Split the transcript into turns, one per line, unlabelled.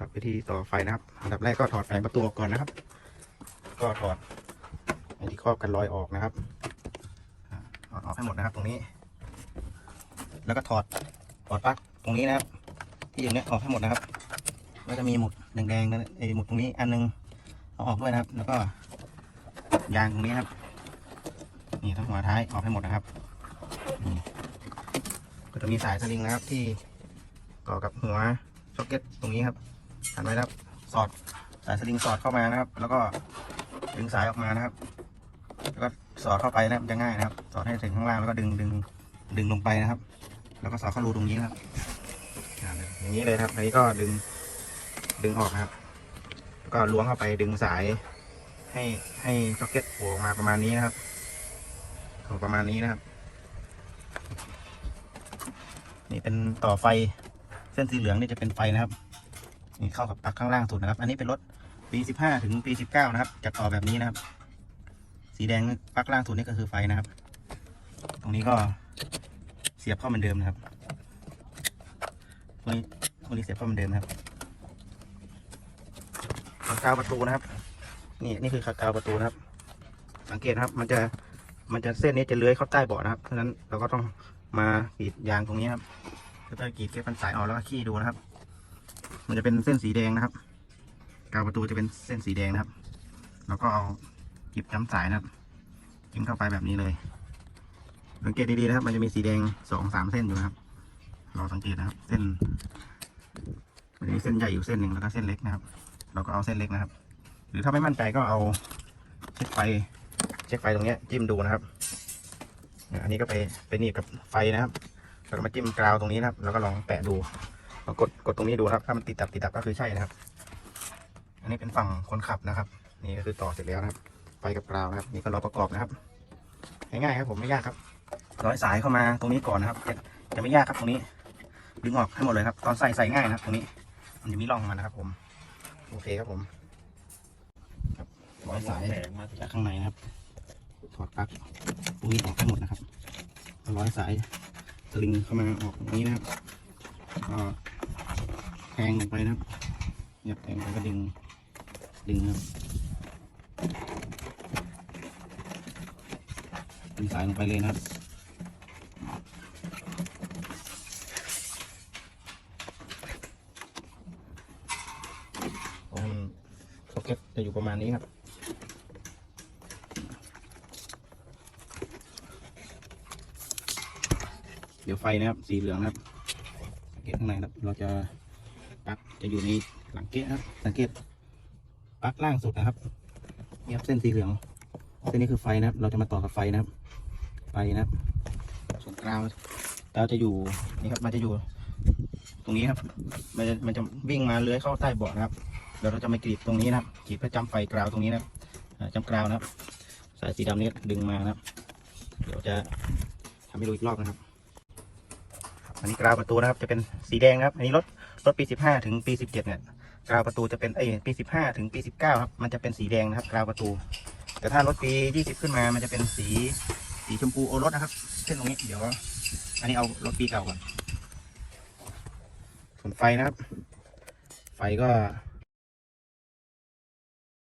ครับวิธีต่อไฟนะครับอันดับแรกก็ถอดแผงประตูออกก่อนนะครับ ก็ถอดไอ้ที่ครอบกันรอยออกนะครับอ่าถอดออกให้หมดนะครับ ตรงนี้ แล้วก็ถอดถอดปลั๊กตรงนี้นะครับ ที่อยู่เนี้ยออกให้หมดนะครับก็จะมีหมุดแดงๆนะไอ้หมุดตรงนี้อันนึงเอาออกด้วยนะครับ แล้วก็ยางตรงนี้ครับ นี่ทั้งหัวท้ายออกให้หมดนะครับก็จะมีสายสลิงนะครับที่ต่อกับหัวซ็อกเก็ตตรงนี้ครับ หันไว้ครับสอดสายสลิงสอดเข้ามานะครับ แล้วก็ดึงสายออกมานะครับ แล้วก็สอดเข้าไปนะครับจะง่ายนะครับ สอดให้ถึงข้างล่างแล้วก็ดึงดึงดึงลงไปนะครับ แล้วก็สอดเข้ารูตรงนี้นะครับอย่างนี้เลยครับอันนี้ก็ดึงดึงออกครับแล้วก็ล้วงเข้าไปดึงสาย ให้ให้ซ็อกเก็ตโผล่ออกมาประมาณนี้นะครับประมาณนี้นะครับ นี่เป็นต่อไฟเส้นสีเหลืองนี่จะเป็นไฟนะครับ นี่เข้ากับปลั๊กข้างล่างสุดนะครับ อันนี้เป็นรถปี 15 ถึงปี 19 นะครับจะต่อแบบนี้นะครับ สีแดงปลั๊กล่างสุดนี่ก็คือไฟนะครับ ตรงนี้ก็เสียบเข้าเหมือนเดิมนะครับตรงนี้ตรงนี้เสียบเข้าเหมือนเดิมนะครับกาวประตูนะครับ นี่นี่คือคาวประตูนะครับ สังเกตนะครับ มันจะมันจะเส้นนี้จะเลื้อยเข้าใต้เบาะนะครับเพราะฉะนั้นเราก็ต้องมากรีดยางตรงนี้ครับก็จะกรีดเก็บมันสายออกแล้วก็ขี้ดูนะครับ มันจะเป็นเส้นสีแดงนะครับ กาวประตูจะเป็นเส้นสีแดงนะครับ แล้วก็เอากิบจ้ำสายนะครับจิ้มเข้าไปแบบนี้เลย สังเกตดีๆนะครับ มันจะมีสีแดงสองสามเส้นอยู่นะครับเราสังเกตนะครับ เส้นมันจะมีเส้นใหญ่อยู่เส้นหนึ่งแล้วก็เส้นเล็กนะครับ เราก็เอาเส้นเล็กนะครับ หรือถ้าไม่มั่นใจก็เอาเช็คไฟเช็คไฟตรงเนี้ยจิ้มดูนะครับอันนี้ก็ไปไปหนีบกับไฟนะครับแล้วก็มาจิ้มกราวตรงนี้นะครับ แล้วก็ลองแตะดู กดกดตรงนี้ดูนะครับ ถ้ามันติดดับติดดับก็คือใช่นะครับ อันนี้เป็นฝั่งคนขับนะครับ นี่ก็คือต่อเสร็จแล้วนะครับไฟกับกราวนะครับ นี่ก็รอประกอบนะครับง่ายๆครับผมไม่ยากครับ ร้อยสายเข้ามาตรงนี้ก่อนนะครับจะจะไม่ยากครับตรงนี้ ดึงออกให้หมดเลยครับ ตอนใส่ใส่ง่ายนะครับ ตรงนี้ มันจะมีร่องมันนะครับ ผม โอเคครับผมครับร้อยสายจากข้างในนะครับ ถอดปลั๊กตรงนี้ออกให้หมดนะครับเอาร้อยสายสลิงเข้ามาออกตรงนี้นะครับก็แท งลงไปนะครับเนี่ยแทงไปก็ดึง ดึงครับดึงสายลงไปเลยนะครับผมซ็อเก็ตจะอยู่ประมาณนี้ครับเดี๋ยวไฟนะครับ สีเหลืองนะครับสังเกตข้างในครับ เราจะ ปลั๊กจะอยู่ในหลังเกะนะครับ สังเกตปลั๊กล่างสุดนะครับนี่ครับเส้นสีเหลือง เส้นนี้คือไฟนะครับ เราจะมาต่อกับไฟนะครับ ไฟนะครับ ส่วนกราวกราวจะอยู่นี่ครับมันจะอยู่ ตรงนี้ครับ มันจะมันจะวิ่งมาเลื้อยเข้าใต้เบาะนะครับเดี๋ยวเราจะมากรีดตรงนี้นะครับกรีดเพื่อจำไฟกราวตรงนี้นะครับอ่าจำกราวนะครับ สายสีดำนี้ดึงมานะครับ เดี๋ยวจะทำให้ดูอีกรอบนะครับ อันนี้กราวประตูนะครับจะเป็นสีแดงนะครับ อันนี้รถรถปี 15 ถึงปี 17 เนี่ยกราวประตูจะเป็นเอ้ปี 15 ถึงปี 19 ครับมันจะเป็นสีแดงนะครับกราวประตู แต่ถ้ารถปี 20 ขึ้นมามันจะเป็นสีสีชมพูโอรสนะครับเส้นตรงนี้เดี๋ยว อันนี้เอารถปีเก่าก่อนส่วนไฟนะครับ ไฟก็